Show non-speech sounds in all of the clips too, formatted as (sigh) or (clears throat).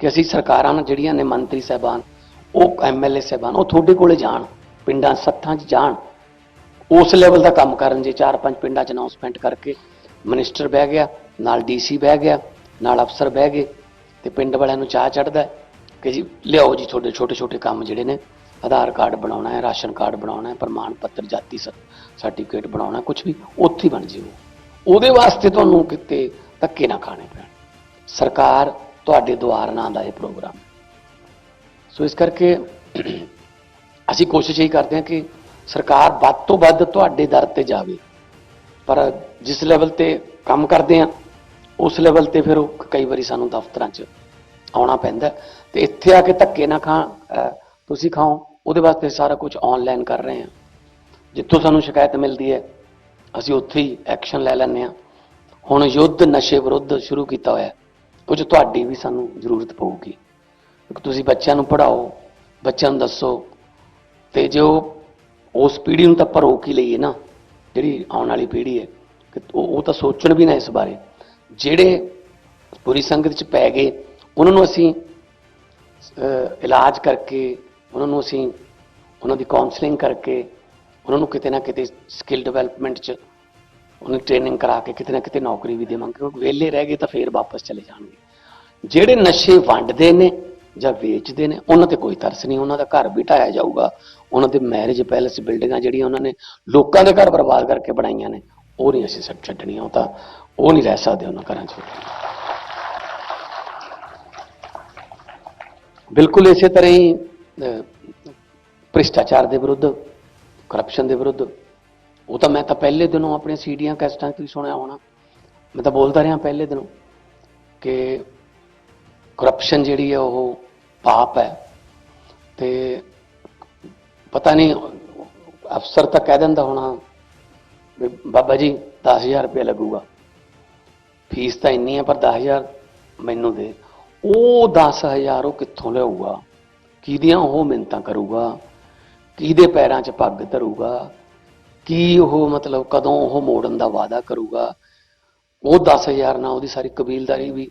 ਕਿ ਅਸੀਂ ਸਰਕਾਰਾਂ ਨਾਲ ਜਿਹੜੀਆਂ ਨੇ ਮੰਤਰੀ ਸਾਹਿਬਾਨ, ਉਹ ਐਮਐਲਏ ਸਾਹਿਬਾਨ, ਉਹ ਤੁਹਾਡੇ ਕੋਲੇ ਜਾਣ, ਪਿੰਡਾਂ ਸੱਥਾਂ 'ਚ ਜਾਣ। ਉਸ ਲੈਵਲ ਦਾ ਕੰਮ ਕਰਨ ਜੇ ਚਾਰ ਪੰਜ ਪਿੰਡਾਂ 'ਚ ਅਨਾਉਂਸਮੈਂਟ ਕਰਕੇ ਮਿਨਿਸਟਰ ਬਹਿ ਗਿਆ, ਨਾਲ ਡੀਸੀ ਬਹਿ ਗਿਆ, ਨਾਲ ਅਫਸਰ ਬਹਿ ਗਏ ਤੇ ਪਿੰਡ ਵਾਲਿਆਂ ਨੂੰ ਚਾਹ ਚੜਦਾ ਕਿ ਜੀ ਲਿਆਓ ਜੀ ਤੁਹਾਡੇ ਛੋਟੇ ਛੋਟੇ ਕੰਮ ਜਿਹੜੇ ਨੇ, ਆਧਾਰ ਕਾਰਡ ਬਣਾਉਣਾ ਹੈ, ਰਾਸ਼ਨ ਕਾਰਡ ਬਣਾਉਣਾ ਹੈ, ਪ੍ਰਮਾਣ ਪੱਤਰ, ਜਾਤੀ ਸਰਟੀਫਿਕੇਟ ਬਣਾਉਣਾ ਕੁਝ ਵੀ, ਉੱਥੇ ਬਣ ਜਿਓ ਉਹਦੇ ਵਾਸਤੇ ਤੁਹਾਨੂੰ ਕਿਤੇ ਧੱਕੇ ਨਾ ਖਾਣੇ ਪੈਣ। ਸਰਕਾਰ ਤੁਹਾਡੇ ਦੁਆਰ ਨਾਂ ਦਾ ਇਹ ਪ੍ਰੋਗਰਾਮ। ਸੋ ਇਸ ਕਰਕੇ (clears throat) ਅਸੀਂ ਕੋਸ਼ਿਸ਼ ਇਹੀ ਕਰਦੇ ਹਾਂ ਕਿ ਸਰਕਾਰ ਵੱਧ ਤੋਂ ਵੱਧ ਤੁਹਾਡੇ ਦਰ ਤੇ ਜਾਵੇ। ਪਰ ਜਿਸ ਲੈਵਲ ਤੇ ਕੰਮ ਕਰਦੇ ਆ ਉਸ ਲੈਵਲ ਤੇ ਫਿਰ ਉਹ ਕਈ ਵਾਰੀ ਸਾਨੂੰ ਦਫ਼ਤਰਾਂ 'ਚ ਆਉਣਾ ਪੈਂਦਾ ਹੈ। ਤੇ ਇੱਥੇ ਆ ਕੇ ਧੱਕੇ ਨਾ ਖਾ ਤੁਸੀਂ ਖਾਓ, ਉਹਦੇ ਵਾਸਤੇ ਸਾਰਾ ਕੁਝ ਆਨਲਾਈਨ ਕਰ ਰਹੇ ਹਾਂ। ਜਿੱਥੋਂ ਸਾਨੂੰ ਸ਼ਿਕਾਇਤ ਮਿਲਦੀ ਹੈ, ਅਸੀਂ ਉੱਥੇ ਹੀ ਐਕਸ਼ਨ ਲੈ ਲੈਂਦੇ ਹਾਂ। ਹੁਣ ਯੁੱਧ ਨਸ਼ੇ ਵਿਰੁੱਧ ਸ਼ੁਰੂ ਕੀਤਾ ਹੋਇਆ ਉਹ 'ਚ ਤੁਹਾਡੀ ਵੀ ਸਾਨੂੰ ਜ਼ਰੂਰਤ ਪਊਗੀ। ਤੁਸੀਂ ਬੱਚਿਆਂ ਨੂੰ ਪੜ੍ਹਾਓ, ਬੱਚਿਆਂ ਨੂੰ ਦੱਸੋ, ਤੇ ਜੋ ਉਸ ਪੀੜ੍ਹੀ ਨੂੰ ਤਾਂ ਭਰੋ ਕੀ ਲਈਏ ਨਾ, ਜਿਹੜੀ ਆਉਣ ਵਾਲੀ ਪੀੜ੍ਹੀ ਹੈ, ਕਿ ਉਹ ਉਹ ਤਾਂ ਸੋਚਣ ਵੀ ਨਾ ਇਸ ਬਾਰੇ। ਜਿਹੜੇ ਪੂਰੀ ਸੰਗਤ ਚ ਪੈ ਗਏ, ਉਹਨਾਂ ਨੂੰ ਅਸੀਂ ਇਲਾਜ ਕਰਕੇ, ਉਹਨਾਂ ਨੂੰ ਅਸੀਂ, ਉਹਨਾਂ ਦੀ ਕਾਉਂਸਲਿੰਗ ਕਰਕੇ, ਉਹਨਾਂ ਨੂੰ ਕਿਤੇ ਨਾ ਕਿਤੇ ਸਕਿੱਲ ਡਿਵੈਲਪਮੈਂਟ ਚ ਉਹਨੂੰ ਟ੍ਰੇਨਿੰਗ ਕਰਾ ਕੇ ਕਿਤੇ ਨਾ ਕਿਤੇ ਨੌਕਰੀ ਵੀ ਦੇਵਾਂਗੇ, ਕਿਉਂਕਿ ਵਿਹਲੇ ਰਹਿ ਗਏ ਤਾਂ ਫੇਰ ਵਾਪਸ ਚਲੇ ਜਾਣਗੇ। ਜਿਹੜੇ ਨਸ਼ੇ ਵੰਡਦੇ ਨੇ ਜਾਂ ਵੇਚਦੇ ਨੇ, ਉਹਨਾਂ ਤੇ ਕੋਈ ਤਰਸ ਨਹੀਂ, ਉਹਨਾਂ ਦਾ ਘਰ ਵੀ ਢਾਇਆ ਜਾਊਗਾ। ਉਹਨਾਂ ਦੇ ਮੈਰਿਜ ਪੈਲੇਸ ਬਿਲਡਿੰਗਾਂ ਜਿਹੜੀਆਂ ਉਹਨਾਂ ਨੇ ਲੋਕਾਂ ਦੇ ਘਰ ਬਰਬਾਦ ਕਰਕੇ ਬਣਾਈਆਂ ਨੇ, ਉਹ ਨਹੀਂ ਅਸੀਂ ਛੱਡ ਛੱਡਣੀਆਂ, ਉਹ ਤਾਂ ਉਹ ਨਹੀਂ ਰਹਿ ਸਕਦੇ ਉਹਨਾਂ ਘਰਾਂ 'ਚ। ਬਿਲਕੁਲ ਇਸੇ ਤਰ੍ਹਾਂ ਹੀ ਭ੍ਰਿਸ਼ਟਾਚਾਰ ਦੇ ਵਿਰੁੱਧ ਕਰਪਸ਼ਨ ਦੇ ਵਿਰੁੱਧ ਉਹ ਤਾਂ ਮੈਂ ਤਾਂ ਪਹਿਲੇ ਦਿਨੋਂ ਆਪਣੇ ਸੀਡੀਆਂ, ਕੈਸਟਾਂ 'ਚ ਵੀ ਸੁਣਿਆ ਹੋਣਾ। ਮੈਂ ਤਾਂ ਬੋਲਦਾ ਰਿਹਾ ਪਹਿਲੇ ਦਿਨੋਂ ਕਿ ਕਰਪਸ਼ਨ ਜਿਹੜੀ ਹੈ ਉਹ ਪਾਪ ਹੈ। ਤੇ ਪਤਾ ਨਹੀਂ, ਅਫਸਰ ਤਾਂ ਕਹਿ ਦਿੰਦਾ ਹੋਣਾ ਵੀ ਬਾਬਾ ਜੀ 10000 ਰੁਪਏ ਲੱਗੂਗਾ। ਫੀਸ ਤਾਂ ਇੰਨੀ ਹੈ, ਪਰ 10000 ਮੈਨੂੰ ਦੇ। ਉਹ 10000 ਉਹ ਕਿੱਥੋਂ ਲਿਆਊਗਾ? ਕਿਹਦੀਆਂ ਉਹ ਮਿੰਤਾਂ ਕਰੂਗਾ? ਕਿਹਦੇ ਪੈਰਾਂ 'ਚ ਪੱਗ ਧਰੂਗਾ? ਕੀ ਉਹ ਮਤਲਬ ਕਦੋਂ ਉਹ ਮੋੜਨ ਦਾ ਵਾਅਦਾ ਕਰੂਗਾ? ਉਹ 10000 ਨਾਲ ਉਹਦੀ ਸਾਰੀ ਕਬੀਲਦਾਰੀ ਵੀ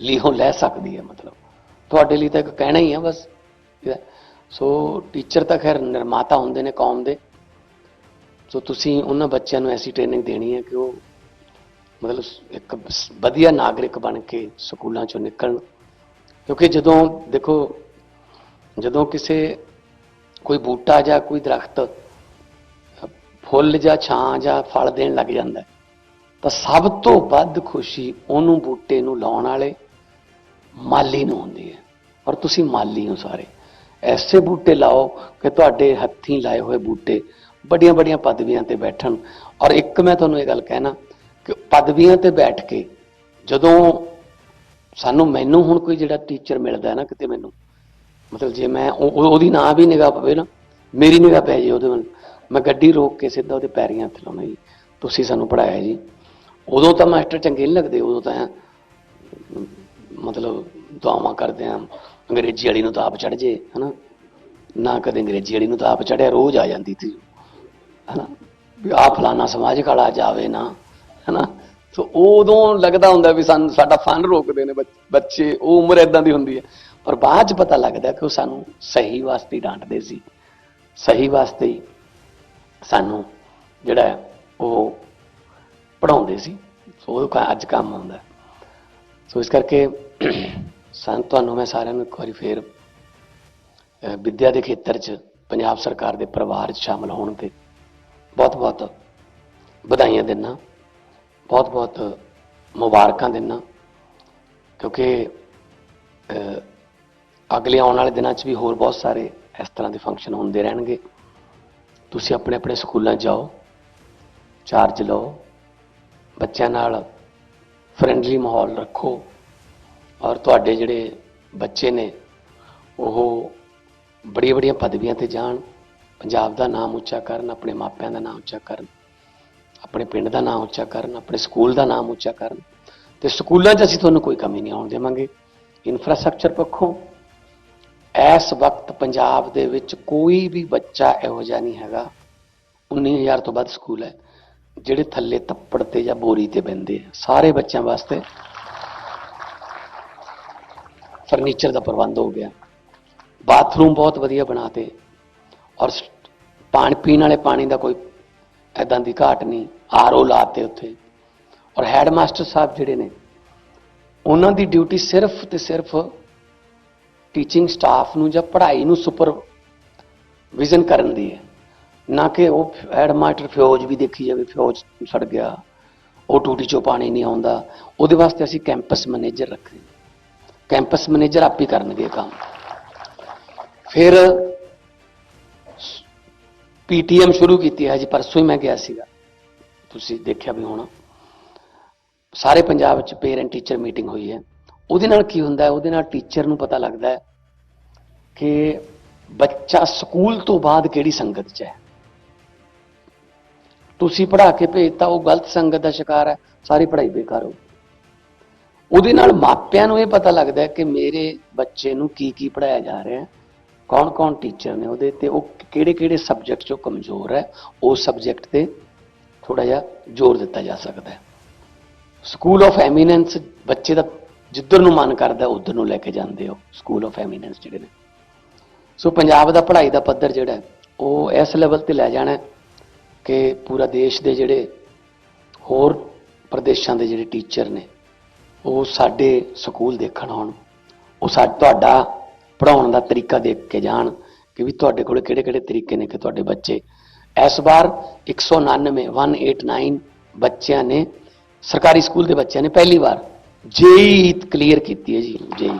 ਲੀਹੋਂ ਲੈ ਸਕਦੀ ਹੈ ਮਤਲਬ। ਤੁਹਾਡੇ ਲਈ ਤਾਂ ਇੱਕ ਕਹਿਣਾ ਹੀ ਹੈ ਬਸ। ਸੋ ਟੀਚਰ ਤਾਂ ਖੈਰ ਨਿਰਮਾਤਾ ਹੁੰਦੇ ਨੇ ਕੌਮ ਦੇ। ਸੋ ਤੁਸੀਂ ਉਹਨਾਂ ਬੱਚਿਆਂ ਨੂੰ ਐਸੀ ਟ੍ਰੇਨਿੰਗ ਦੇਣੀ ਹੈ ਕਿ ਉਹ ਮਤਲਬ ਇੱਕ ਵਧੀਆ ਨਾਗਰਿਕ ਬਣ ਕੇ ਸਕੂਲਾਂ ਚੋਂ ਨਿਕਲਣ। ਕਿਉਂਕਿ ਜਦੋਂ ਦੇਖੋ, ਜਦੋਂ ਕਿਸੇ ਕੋਈ ਬੂਟਾ ਜਾਂ ਕੋਈ ਦਰਖਤ ਫੁੱਲ ਜਾਂ ਛਾਂ ਜਾਂ ਫਲ ਦੇਣ ਲੱਗ ਜਾਂਦਾ। ਤਾਂ ਸਭ ਤੋਂ ਵੱਧ ਖੁਸ਼ੀ ਉਹਨੂੰ ਬੂਟੇ ਨੂੰ ਲਾਉਣ ਵਾਲੇ ਮਾਲੀ ਨੂੰ ਹੁੰਦੀ ਹੈ। ਔਰ ਤੁਸੀਂ ਮਾਲੀ ਹੋ ਸਾਰੇ। ਐਸੇ ਬੂਟੇ ਲਾਓ ਕਿ ਤੁਹਾਡੇ ਹੱਥੀਂ ਲਾਏ ਹੋਏ ਬੂਟੇ ਵੱਡੀਆਂ ਵੱਡੀਆਂ ਪਦਵੀਆਂ ਤੇ ਬੈਠਣ। ਔਰ ਇੱਕ ਮੈਂ ਤੁਹਾਨੂੰ ਇਹ ਗੱਲ ਕਹਿਣਾ ਕਿ ਪਦਵੀਆਂ ਤੇ ਬੈਠ ਕੇ ਜਦੋਂ ਸਾਨੂੰ ਮੈਨੂੰ ਹੁਣ ਕੋਈ ਜਿਹੜਾ ਟੀਚਰ ਮਿਲਦਾ ਨਾ ਕਿਤੇ ਮੈਨੂੰ, ਮਤਲਬ ਜੇ ਮੈਂ ਉਹ- ਉਹਦੀ ਨਾਂ ਵੀ ਨਿਗਾਹ ਪਵੇ ਨਾ, ਮੇਰੀ ਨਿਗਾਹ ਪੈ ਜੇ ਉਹਦੇ ਵੱਲ। ਮੈਂ ਗੱਡੀ ਰੋਕ ਕੇ ਸਿੱਧਾ ਉਹਦੇ ਪੈਰੀਆਂ ਹੱਥ ਲਾਉਣਾ ਜੀ। ਤੁਸੀਂ ਸਾਨੂੰ ਪੜਾਇਆ ਜੀ। ਉਦੋਂ ਤਾਂ ਮਾਸਟਰ ਚੰਗੇ ਨਹੀਂ ਲੱਗਦੇ, ਉਦੋਂ ਤਾਂ ਮਤਲਬ ਦੁਆਵਾਂ ਕਰਦੇ ਆ, ਅੰਗਰੇਜ਼ੀ ਵਾਲੀ ਨੂੰ ਤਾਂ ਆਪ ਚੜ ਜੇ, ਹਨਾ। ਨਾ ਕਦੇ ਅੰਗਰੇਜ਼ੀ ਵਾਲੀ ਨੂੰ ਤਾਂ ਆਪ ਚੜਿਆ ਰੋਜ਼ ਆ ਜਾਂਦੀ ਸੀ। ਹਨਾ। ਵੀ ਆ ਫਲਾਣਾ ਸਮਾਜ ਕਾਲਾ ਜਾਵੇ ਨਾ, ਹਨਾ। ਸੋ ਉਦੋਂ ਲੱਗਦਾ ਹੁੰਦਾ ਵੀ ਸਾਨੂੰ, ਸਾਡਾ ਫਨ ਰੋਕਦੇ ਨੇ ਬੱਚੇ ਉਹ ਉਮਰ ਇਦਾਂ ਦੀ ਹੁੰਦੀ ਹੈ। ਪਰ ਬਾਅਦ ਚ ਪਤਾ ਲੱਗਦਾ ਕਿ ਉਹ ਸਾਨੂੰ ਸਹੀ ਵਾਸਤੇ ਡਾਂਟਦੇ ਸੀ। ਸਹੀ ਵਾਸਤੇ ਸਾਨੂੰ ਜਿਹੜਾ ਉਹ ਪੜਾਉਂਦੇ ਸੀ। ਸੋ ਉਹ ਅੱਜ ਕੰਮ ਆਉਂਦਾ ਸੋ ਇਸ ਕਰਕੇ ਸੰਤ ਤੁਹਾਨੂੰ ਮੈਂ ਸਾਰਿਆਂ ਨੂੰ ਇੱਕ ਵਾਰੀ ਫੇਰ ਅਹ, ਵਿੱਦਿਆ ਦੇ ਖੇਤਰ 'ਚ ਪੰਜਾਬ ਸਰਕਾਰ ਦੇ ਪਰਿਵਾਰ 'ਚ ਸ਼ਾਮਲ ਹੋਣ ਤੇ ਬਹੁਤ ਬਹੁਤ ਵਧਾਈਆਂ ਦਿੰਨਾ ਬਹੁਤ ਬਹੁਤ ਮੁਬਾਰਕਾਂ ਦਿੰਨਾ ਕਿਉਂਕਿ ਅਗਲੇ ਆਉਣ ਵਾਲੇ ਦਿਨਾਂ 'ਚ ਵੀ ਹੋਰ ਬਹੁਤ ਸਾਰੇ ਇਸ ਤਰ੍ਹਾਂ ਦੇ ਫੰਕਸ਼ਨ ਹੁੰਦੇ ਰਹਿਣਗੇ। ਤੁਸੀਂ ਆਪਣੇ ਆਪਣੇ ਸਕੂਲਾਂ ਜਾਓ ਚਾਰਜ ਲਓ, ਬੱਚਿਆਂ ਨਾਲ ਫਰੈਂਡਲੀ ਮਾਹੌਲ ਰੱਖੋ ਔਰ ਤੁਹਾਡੇ ਜਿਹੜੇ ਬੱਚੇ ਨੇ, ਉਹ ਬੜੀਆਂ ਬੜੀਆਂ ਪਦਵੀਆਂ ਤੇ ਜਾਣ, ਪੰਜਾਬ ਦਾ ਨਾਮ ਉੱਚਾ ਕਰਨ, ਆਪਣੇ ਮਾਪਿਆਂ ਦਾ ਨਾਮ ਉੱਚਾ ਕਰਨ, ਆਪਣੇ ਪਿੰਡ ਦਾ ਨਾਮ ਉੱਚਾ ਕਰਨ, ਆਪਣੇ ਸਕੂਲ ਦਾ ਨਾਮ ਉੱਚਾ ਕਰਨ ਤੇ ਸਕੂਲਾਂ 'ਚ ਅਸੀਂ ਤੁਹਾਨੂੰ ਕੋਈ ਕਮੀ ਨਹੀਂ ਆਉਣ ਦੇਵਾਂਗੇ। ਇਨਫਰਾਸਟ੍ਰਕਚਰ ਪੱਖੋਂ ਇਸ ਵਕਤ ਪੰਜਾਬ ਦੇ ਵਿੱਚ ਕੋਈ ਵੀ ਬੱਚਾ ਇਹੋ ਜਿਹਾ ਨਹੀਂ ਹੈਗਾ। 19000 ਤੋਂ ਵੱਧ ਸਕੂਲ ਹੈ, ਜਿਹੜੇ ਥੱਲੇ ਤੱਪੜ ਤੇ ਜਾਂ ਬੋਰੀ ਤੇ ਬੰਦੇ ਸਾਰੇ ਬੱਚਿਆਂ ਵਾਸਤੇ ਫਰਨੀਚਰ ਦਾ ਪ੍ਰਬੰਧ ਹੋ ਗਿਆ। ਬਾਥਰੂਮ ਬਹੁਤ ਵਧੀਆ ਬਣਾਤੇ। ਔਰ ਪਾਣੀ ਪੀਣ ਵਾਲੇ ਪਾਣੀ ਦਾ ਕੋਈ ਐਦਾਂ ਦੀ ਘਾਟ ਨਹੀਂ। ਆਰਓ ਲਾਤੇ ਉੱਥੇ। ਔਰ ਹੈਡਮਾਸਟਰ ਸਾਹਿਬ ਜਿਹੜੇ ਨੇ, ਉਹਨਾਂ ਦੀ ਡਿਊਟੀ ਸਿਰਫ ਤੇ ਸਿਰਫ ਟੀਚਿੰਗ ਸਟਾਫ ਨੂੰ ਜਾਂ ਪੜ੍ਹਾਈ ਨੂੰ ਸੁਪਰ ਵਿਜ਼ਨ ਕਰਨ ਦੀ ਹੈ। ਨਾ ਕਿ ਉਹ ਹੈਡਮਾਸਟਰ ਫਿਓਜ ਵੀ ਦੇਖੀ ਜਾਵੇ ਫਿਓਜ ਸੜ ਗਿਆ, ਉਹ ਟੂਟੀ ਚੋਂ ਪਾਣੀ ਨਹੀਂ ਆਉਂਦਾ। ਉਹਦੇ ਵਾਸਤੇ ਅਸੀਂ ਕੈਂਪਸ ਮੈਨੇਜਰ ਰੱਖੇ। ਕੈਂਪਸ ਮੈਨੇਜਰ ਆਪ ਹੀ ਕਰਨਗੇ ਕੰਮ। ਫਿਰ ਪੀਟੀਐਮ ਸ਼ੁਰੂ ਕੀਤੀ ਹੈ ਜੀ ਪਰਸੋਂ ਹੀ ਮੈਂ ਗਿਆ ਸੀਗਾ। ਤੁਸੀਂ ਦੇਖਿਆ ਵੀ ਹੋਣਾ। ਸਾਰੇ ਪੰਜਾਬ 'ਚ ਪੇਰੈਂਟ ਟੀਚਰ ਮੀਟਿੰਗ ਹੋਈ ਹੈ। ਉਹਦੇ ਨਾਲ ਕੀ ਹੁੰਦਾ ਹੈ? ਉਹਦੇ ਨਾਲ ਟੀਚਰ ਨੂੰ ਪਤਾ ਲੱਗਦਾ ਹੈ ਕਿ ਬੱਚਾ ਸਕੂਲ ਤੋਂ ਬਾਅਦ ਕਿਹੜੀ ਸੰਗਤ 'ਚ ਹੈ। ਤੁਸੀਂ ਪੜ੍ਹਾ ਕੇ ਭੇਜਤਾ, ਉਹ ਗਲਤ ਸੰਗਤ ਦਾ ਸ਼ਿਕਾਰ ਹੈ, ਸਾਰੀ ਪੜ੍ਹਾਈ ਬੇਕਾਰ ਹੋ ਉਹਦੇ ਨਾਲ ਮਾਪਿਆਂ ਨੂੰ ਇਹ ਪਤਾ ਲੱਗਦਾ ਹੈ ਕਿ ਮੇਰੇ ਬੱਚੇ ਨੂੰ ਕੀ ਕੀ ਪੜਾਇਆ ਜਾ ਰਿਹਾ ਹੈ, ਕੌਣ-ਕੌਣ ਟੀਚਰ ਨੇ ਉਹਦੇ ਤੇ, ਉਹ ਕਿਹੜੇ-ਕਿਹੜੇ ਸਬਜੈਕਟ 'ਚੋਂ ਕਮਜ਼ੋਰ ਹੈ ਉਸ ਸਬਜੈਕਟ ਤੇ ਥੋੜਾ ਜਿਹਾ ਜ਼ੋਰ ਦਿੱਤਾ ਜਾ ਸਕਦਾ ਹੈ। ਸਕੂਲ ਆਫ ਐਮੀਨੈਂਸ ਬੱਚੇ ਦਾ ਜਿੱਧਰ ਨੂੰ ਮਨ ਕਰਦਾ ਉਧਰ ਨੂੰ ਲੈ ਕੇ ਜਾਂਦੇ ਹੋ ਸਕੂਲ ਆਫ ਐਮੀਨੈਂਸ ਜਿਹੜੇ ਨੇ। ਸੋ ਪੰਜਾਬ ਦਾ ਪੜ੍ਹਾਈ ਦਾ ਪੱਧਰ ਜਿਹੜਾ ਉਹ ਇਸ ਲੈਵਲ ਤੇ ਲੈ ਜਾਣਾ ਕਿ ਪੂਰਾ ਦੇਸ਼ ਦੇ ਜਿਹੜੇ ਹੋਰ ਪ੍ਰਦੇਸ਼ਾਂ ਦੇ ਜਿਹੜੇ ਟੀਚਰ ਨੇ, ਉਹ ਸਾਡੇ ਸਕੂਲ ਦੇਖਣ ਆਉਣ। ਉਹ ਸਾ, ਤੁਹਾਡਾ ਪੜਾਉਣ ਦਾ ਤਰੀਕਾ ਦੇਖ ਕੇ ਜਾਣ ਕਿ ਵੀ ਤੁਹਾਡੇ ਕੋਲ ਕਿਹੜੇ-ਕਿਹੜੇ ਤਰੀਕੇ ਨੇ ਕਿ ਤੁਹਾਡੇ ਬੱਚੇ। ਇਸ ਵਾਰ 199 189 ਬੱਚਿਆਂ ਨੇ, ਸਰਕਾਰੀ ਸਕੂਲ ਦੇ ਬੱਚਿਆਂ ਨੇ ਪਹਿਲੀ ਵਾਰ ਜੇਈ ਕਲੀਅਰ ਕੀਤੀ ਹੈ ਜੀ ਜੇਈ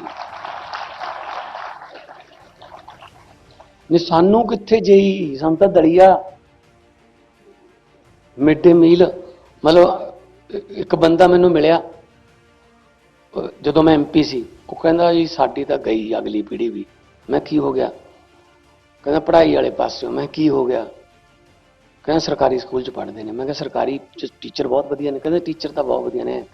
ਨੇ ਸਾਨੂੰ ਕਿੱਥੇ ਜੇਈ ਸਾਨੂੰ ਤਾਂ ਦਲੀਆ ਮਿਡ ਡੇ ਮੀਲ, ਮਤਲਬ ਇੱਕ ਬੰਦਾ ਮੈਨੂੰ ਮਿਲਿਆ, ਜਦੋਂ ਮੈਂ ਐਮਪੀ ਸੀ, ਉਹ ਕਹਿੰਦਾ ਜੀ ਸਾਡੀ ਤਾਂ ਗਈ ਅਗਲੀ ਪੀੜ੍ਹੀ ਵੀ। ਮੈਂ ਕੀ ਹੋ ਗਿਆ? ਕਹਿੰਦਾ ਪੜ੍ਹਾਈ ਵਾਲੇ ਪਾਸਿਓਂ। ਮੈਂ ਕੀ ਹੋ ਗਿਆ? ਕਹਿੰਦਾ ਸਰਕਾਰੀ ਸਕੂਲ ਚ ਪੜ੍ਹਦੇ ਨੇ। ਮੈਂ ਕਿਹਾ, ਸਰਕਾਰੀ ਚ ਟੀਚਰ ਬਹੁਤ ਵਧੀਆ ਨੇ। ਕਹਿੰਦੇ ਟੀਚਰ ਤਾਂ ਬਹੁਤ ਵਧੀਆ ਨੇ।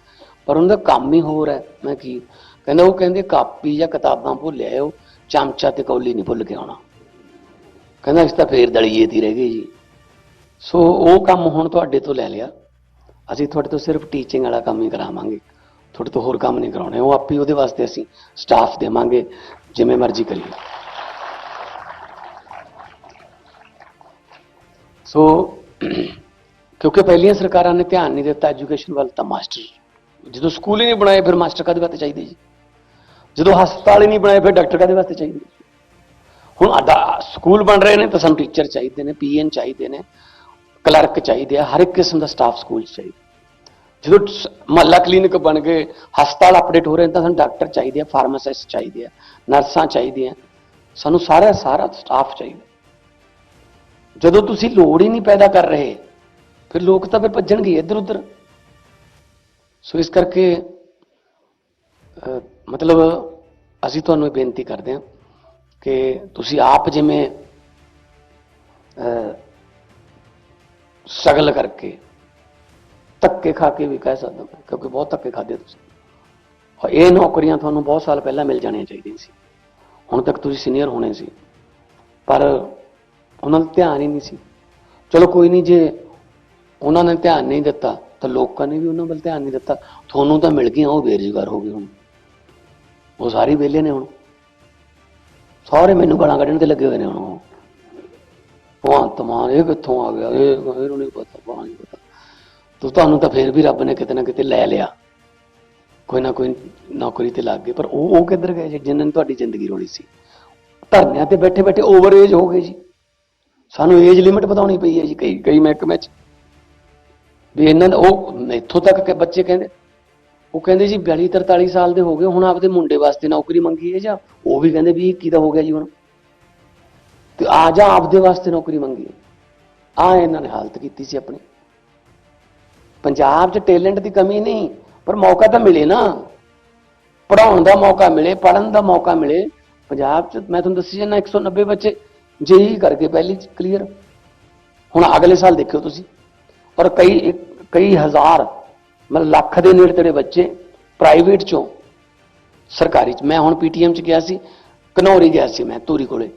ਪਰ ਉਹਨਾਂ ਦਾ ਕੰਮ ਹੀ ਹੋਰ ਹੈ। ਮੈਂ ਕੀ ਕਹਿੰਦਾ, ਉਹ ਕਹਿੰਦੇ ਕਾਪੀ ਜਾਂ ਕਿਤਾਬਾਂ ਭੁੱਲ ਆਇਓ ਚਮਚਾ ਤੇ ਕੌਲੀ ਨਹੀਂ ਭੁੱਲ ਕੇ ਆਉਣਾ। ਕਹਿੰਦਾ ਇਸ ਤਾਂ ਫੇਰ ਦਲੀਏ ਦੀ ਰਹਿ ਗਈ ਜੀ। ਸੋ ਉਹ ਕੰਮ ਹੁਣ ਤੁਹਾਡੇ ਤੋਂ ਲੈ ਲਿਆ। ਅਸੀਂ ਤੁਹਾਡੇ ਤੋਂ ਸਿਰਫ ਟੀਚਿੰਗ ਵਾਲਾ ਕੰਮ ਹੀ ਕਰਾਵਾਂਗੇ। ਤੁਹਾਡੇ ਤੋਂ ਹੋਰ ਕੰਮ ਨਹੀਂ ਕਰਾਉਣੇ। ਉਹ ਆਪੇ ਉਹਦੇ ਵਾਸਤੇ ਅਸੀਂ ਸਟਾਫ ਦੇਵਾਂਗੇ, ਜਿਵੇਂ ਮਰਜ਼ੀ ਕਰੀਏ। ਸੋ, ਕਿਉਂਕਿ ਪਹਿਲੀਆਂ ਸਰਕਾਰਾਂ ਨੇ ਧਿਆਨ ਨਹੀਂ ਦਿੱਤਾ ਐਜੂਕੇਸ਼ਨ ਵੱਲ ਤਾਂ ਮਾਸਟਰ ਜਦੋਂ ਸਕੂਲ ਹੀ ਨਹੀਂ ਬਣਾਏ, ਫਿਰ ਮਾਸਟਰ ਕਾਦੇ ਵਾਸਤੇ ਚਾਹੀਦੇ ਜੀ? ਜਦੋਂ ਹਸਪਤਾਲ ਹੀ ਨਹੀਂ ਬਣਾਏ, ਫਿਰ ਡਾਕਟਰ ਕਾਦੇ ਵਾਸਤੇ ਚਾਹੀਦੇ ਹੁਣ ਆਡਾ ਸਕੂਲ ਬਣ ਰਹੇ ਨੇ ਤਾਂ ਸਾਨੂੰ ਟੀਚਰ ਚਾਹੀਦੇ ਨੇ, ਪੀਐਨ ਚਾਹੀਦੇ ਨੇ, ਕਲਰਕ ਚਾਹੀਦੇ ਆ, ਹਰ ਇੱਕ ਕਿਸਮ ਦਾ ਸਟਾਫ ਸਕੂਲ 'ਚ ਚਾਹੀਦਾ। ਜਦੋਂ ਮਹੱਲਾ ਕਲੀਨਿਕ ਬਣ ਗਏ, ਹਸਪਤਾਲ ਅਪਡੇਟ ਹੋ ਰਹੇ ਨੇ ਤਾਂ ਸਾਨੂੰ ਡਾਕਟਰ ਚਾਹੀਦੇ ਆ, ਫਾਰਮਾਸਿਸਟ ਚਾਹੀਦੇ ਆ, ਨਰਸਾਂ ਚਾਹੀਦੀਆਂ ਸਾਨੂੰ ਸਾਰਾ ਸਾਰਾ ਸਟਾਫ ਚਾਹੀਦਾ। ਜਦੋਂ ਤੁਸੀਂ ਲੋੜ ਹੀ ਨਹੀਂ ਪੈਦਾ ਕਰ ਰਹੇ, ਫਿਰ ਲੋਕ ਤਾਂ ਫਿਰ ਭੱਜਣਗੇ ਇੱਧਰ ਉੱਧਰ ਸੋ ਇਸ ਕਰਕੇ ਮਤਲਬ ਅਸੀਂ ਤੁਹਾਨੂੰ ਇਹ ਬੇਨਤੀ ਕਰਦੇ ਹਾਂ ਕਿ ਤੁਸੀਂ ਆਪ ਜਿਵੇਂ ਸਗਲ ਕਰਕੇ ਧੱਕੇ ਖਾ ਕੇ ਵੀ ਕਹਿ ਸਕਦਾ ਮੈਂ ਕਿਉਂਕਿ ਬਹੁਤ ਧੱਕੇ ਖਾਦੇ ਤੁਸੀਂ। ਔਰ ਇਹ ਨੌਕਰੀਆਂ ਤੁਹਾਨੂੰ ਬਹੁਤ ਸਾਲ ਪਹਿਲਾਂ ਮਿਲ ਜਾਣੀਆਂ ਚਾਹੀਦੀਆਂ ਸੀ। ਹੁਣ ਤੱਕ ਤੁਸੀਂ ਸੀਨੀਅਰ ਹੋਣੇ ਸੀ। ਪਰ ਉਹਨਾਂ ਦਾ ਧਿਆਨ ਹੀ ਨਹੀਂ ਸੀ। ਚਲੋ ਕੋਈ ਨਹੀਂ, ਜੇ ਉਹਨਾਂ ਨੇ ਧਿਆਨ ਨਹੀਂ ਦਿੱਤਾ ਤਾਂ ਲੋਕਾਂ ਨੇ ਵੀ ਉਹਨਾਂ ਵੱਲ ਧਿਆਨ ਨਹੀਂ ਦਿੱਤਾ। ਤੁਹਾਨੂੰ ਤਾਂ ਮਿਲ ਗਈਆਂ, ਉਹ ਬੇਰੁਜ਼ਗਾਰ ਹੋ ਗਏ ਹੁਣ। ਉਹ ਸਾਰੇ ਵਿਹਲੇ ਨੇ ਹੁਣ। ਸਾਰੇ ਮੈਨੂੰ ਗਾਲਾਂ ਕੱਢਣ ਤੇ ਲੱਗੇ ਹੋਏ ਨੇ ਹੁਣ ਉਹ। ਭਗਵੰਤ ਮਾਨ, ਇਹ ਕਿੱਥੋਂ ਆ ਗਿਆ? ਇਹ ਇਹਨੂੰ ਨਹੀਂ ਪਤਾ ਪਾ ਨਹੀਂ ਪਤਾ। ਤੂੰ, ਤੁਹਾਨੂੰ ਤਾਂ ਫੇਰ ਵੀ ਰੱਬ ਨੇ ਕਿਤੇ ਨਾ ਕਿਤੇ ਲੈ ਲਿਆ। ਕੋਈ ਨਾ ਕੋਈ ਨੌਕਰੀ ਤੇ ਲੱਗ ਗਏ। ਪਰ ਉਹ ਉਹ ਕਿੱਧਰ ਗਏ ਜੀ, ਜਿਨ੍ਹਾਂ ਨੇ ਤੁਹਾਡੀ ਜ਼ਿੰਦਗੀ ਰੋਲੀ ਸੀ? ਧਰਨਿਆਂ ਤੇ ਬੈਠੇ ਬੈਠੇ ਓਵਰ ਏਜ ਹੋ ਗਏ ਜੀ। ਸਾਨੂੰ ਏਜ ਲਿਮਿਟ ਵਧਾਉਣੀ ਪਈ ਹੈ ਜੀ, ਕਈ ਕਈ ਮਹਿਕਮੇ 'ਚ। ਵੀ ਇਹਨਾਂ ਨੇ ਉਹ ਇੱਥੋਂ ਤੱਕ ਕਿ ਬੱਚੇ ਕਹਿੰਦੇ, ਉਹ ਕਹਿੰਦੇ ਜੀ 42 43 ਸਾਲ ਦੇ ਹੋ ਗਏ, ਹੁਣ ਆਪਦੇ ਮੁੰਡੇ ਵਾਸਤੇ ਨੌਕਰੀ ਮੰਗੀ ਹੈ ਜਾਂ ਉਹ ਵੀ ਕਹਿੰਦੇ ਵੀ 21 ਦਾ ਹੋ ਗਿਆ ਜੀ ਹੁਣ। ਤੇ ਆ ਜਾ ਆਪਦੇ ਵਾਸਤੇ ਨੌਕਰੀ ਮੰਗੀ ਆ ਇਹਨਾਂ ਨੇ ਹਾਲਤ ਕੀਤੀ ਸੀ ਆਪਣੀ। ਪੰਜਾਬ 'ਚ ਟੈਲੈਂਟ ਦੀ ਕਮੀ ਨਹੀਂ, ਪਰ ਮੌਕਾ ਤਾਂ ਮਿਲੇ ਨਾ। ਪੜਾਉਣ ਦਾ ਮੌਕਾ ਮਿਲੇ ਪੜਨ ਦਾ ਮੌਕਾ ਮਿਲੇ। ਪੰਜਾਬ 'ਚ ਮੈਂ ਤੁਹਾਨੂੰ ਦੱਸੀ ਜਾਂਦਾ 190 ਬੱਚੇ ਜੇਈ ਕਰਕੇ ਪਹਿਲੀ ਕਲੀਅਰ ਹੁਣ ਅਗਲੇ ਸਾਲ ਦੇਖਿਓ ਤੁਸੀਂ। ਔਰ ਕਈ ਕਈ ਹਜ਼ਾਰ, ਮਤਲਬ ਲੱਖ ਦੇ ਨੇੜੇ ਤੇੜੇ ਬੱਚੇ ਪ੍ਰਾਈਵੇਟ ਚੋਂ ਸਰਕਾਰੀ ਚ। ਮੈਂ ਹੁਣ ਪੀਟੀਐਮ ਚ ਗਿਆ ਸੀ ਘਨੌਰੀ ਗਿਆ ਸੀ ਮੈਂ ਧੂਰੀ ਕੋਲੇ।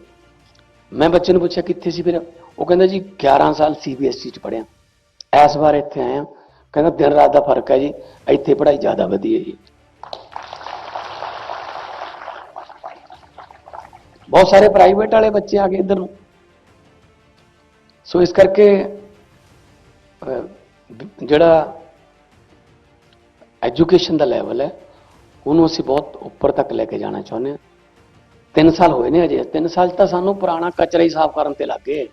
ਮੈਂ ਬੱਚੇ ਨੂੰ ਪੁੱਛਿਆ ਕਿੱਥੇ ਸੀ ਫਿਰ? ਉਹ ਕਹਿੰਦਾ ਜੀ 11 ਸਾਲ ਸੀਬੀਐਸਈ ਚ ਪੜਿਆ ਇਸ ਵਾਰ ਇੱਥੇ ਆਇਆ। ਕਹਿੰਦਾ ਦਿਨ ਰਾਤ ਦਾ ਫ਼ਰਕ ਹੈ ਜੀ, ਇੱਥੇ ਪੜ੍ਹਾਈ ਜ਼ਿਆਦਾ ਵਧੀਆ ਜੀ। ਬਹੁਤ ਸਾਰੇ ਪ੍ਰਾਈਵੇਟ ਵਾਲੇ ਬੱਚੇ ਆ ਗਏ ਇੱਧਰ ਨੂੰ। ਸੋ ਇਸ ਕਰਕੇ ਜਿਹੜਾ ਐਜੂਕੇਸ਼ਨ ਦਾ ਲੈਵਲ ਹੈ, ਉਹਨੂੰ ਅਸੀਂ ਬਹੁਤ ਉੱਪਰ ਤੱਕ ਲੈ ਕੇ ਜਾਣਾ ਚਾਹੁੰਦੇ ਹਾਂ। ਤਿੰਨ ਸਾਲ ਹੋਏ ਨੇ ਅਜੇ, ਤਿੰਨ ਸਾਲ 'ਚ ਤਾਂ ਸਾਨੂੰ ਪੁਰਾਣਾ ਕਚਰਾ ਹੀ ਸਾਫ਼ ਕਰਨ ਤੇ ਲੱਗੇ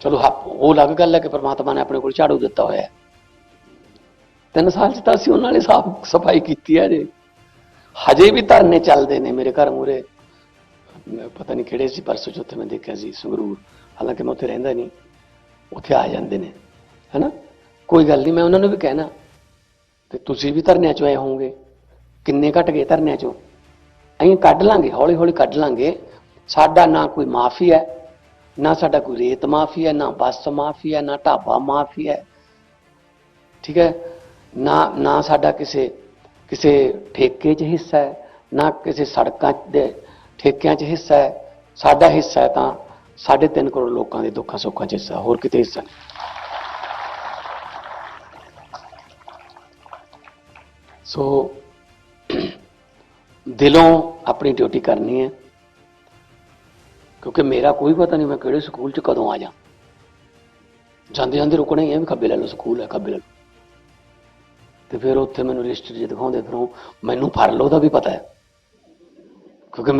ਚਲੋ ਉਹ ਅਲੱਗ ਗੱਲ ਹੈ ਕਿ ਪ੍ਰਮਾਤਮਾ ਨੇ ਆਪਣੇ ਕੋਲ ਝਾੜੂ ਦਿੱਤਾ ਹੋਇਆ ਹੈ। ਤਿੰਨ ਸਾਲ 'ਚ ਤਾਂ ਅਸੀਂ ਉਹਨਾਂ ਨੇ ਸਾਫ਼ ਸਫ਼ਾਈ ਕੀਤੀ ਹੈ ਜੇ ਹਜੇ ਵੀ ਧਰਨੇ ਚੱਲਦੇ ਨੇ ਮੇਰੇ ਘਰ ਮੂਰੇ ਪਤਾ ਨਹੀਂ ਕਿਹੜੇ ਸੀ, ਪਰਸੋਂ ਚੌਥੇ ਮੈਂ ਦੇਖਿਆ ਸੀ, ਸੰਗਰੂਰ। ਹਾਲਾਂਕਿ ਮੈਂ ਉੱਥੇ ਰਹਿੰਦਾ ਨਹੀਂ। ਉੱਥੇ ਆ ਜਾਂਦੇ ਨੇ, ਹੈਨਾ? ਕੋਈ ਗੱਲ ਨਹੀਂ, ਮੈਂ ਉਹਨਾਂ ਨੂੰ ਵੀ ਕਹਿਣਾ ਤੇ ਤੁਸੀਂ ਵੀ ਧਰਨਿਆਂ 'ਚ ਆਏ ਹੋਵੋਗੇ, ਕਿੰਨੇ ਘਟ ਗਏ ਧਰਨਿਆਂ 'ਚੋਂ? ਅਸੀਂ ਕੱਢ ਲਾਂਗੇ ਹੌਲੀ ਹੌਲੀ ਕੱਢ ਲਾਂਗੇ। ਸਾਡਾ ਨਾ ਕੋਈ ਮਾਫੀ ਹੈ, ਨਾ ਸਾਡਾ ਕੋਈ ਰੇਤ ਮਾਫੀ ਹੈ, ਨਾ ਬੱਸ ਮਾਫੀ ਹੈ, ਨਾ ਢਾਬਾ ਮਾਫੀ ਹੈ। ਠੀਕ ਹੈ? ਨਾ ਨਾ ਸਾਡਾ ਕਿਸੇ ਕਿਸੇ ਠੇਕੇ 'ਚ ਹਿੱਸਾ ਹੈ, ਨਾ ਕਿਸੇ ਸੜਕਾਂ ਦੇ ਠੇਕਿਆਂ 'ਚ ਹਿੱਸਾ ਹੈ। ਸਾਡਾ ਹਿੱਸਾ ਹੈ ਤਾਂ 3.5 ਕਰੋੜ ਲੋਕਾਂ ਦੇ ਦੁੱਖਾਂ, ਸੁੱਖਾਂ 'ਚ ਹਿੱਸਾ ਹੋਰ ਕਿਤੇ ਹਿੱਸਾ ਨਹੀਂ। ਸੋ, ਦਿਲੋਂ ਆਪਣੀ ਡਿਊਟੀ ਕਰਨੀ ਹੈ, ਕਿਉਂਕਿ ਮੇਰਾ ਕੋਈ ਪਤਾ ਨਹੀਂ ਮੈਂ ਕਿਹੜੇ ਸਕੂਲ 'ਚ ਕਦੋਂ ਆ ਜਾ। ਜਾਂਦੇ ਜਾਂਦੇ ਰੁਕਣਾ ਹੀ ਹੈ ਵੀ ਖੱਬੇ ਲੈ ਲਓ, ਸਕੂਲ ਹੈ ਖੱਬੇ ਲੈ ਲਓ। ਤੇ ਫਿਰ ਉੱਥੇ ਮੈਨੂੰ ਰਜਿਸਟਰ ਜੇ ਦਿਖਾਉਂਦੇ, ਫਿਰ ਮੈਨੂੰ ਫੜ ਲਓ ਦਾ ਵੀ ਪਤਾ ਹੈ। ਕਿਉਂਕਿ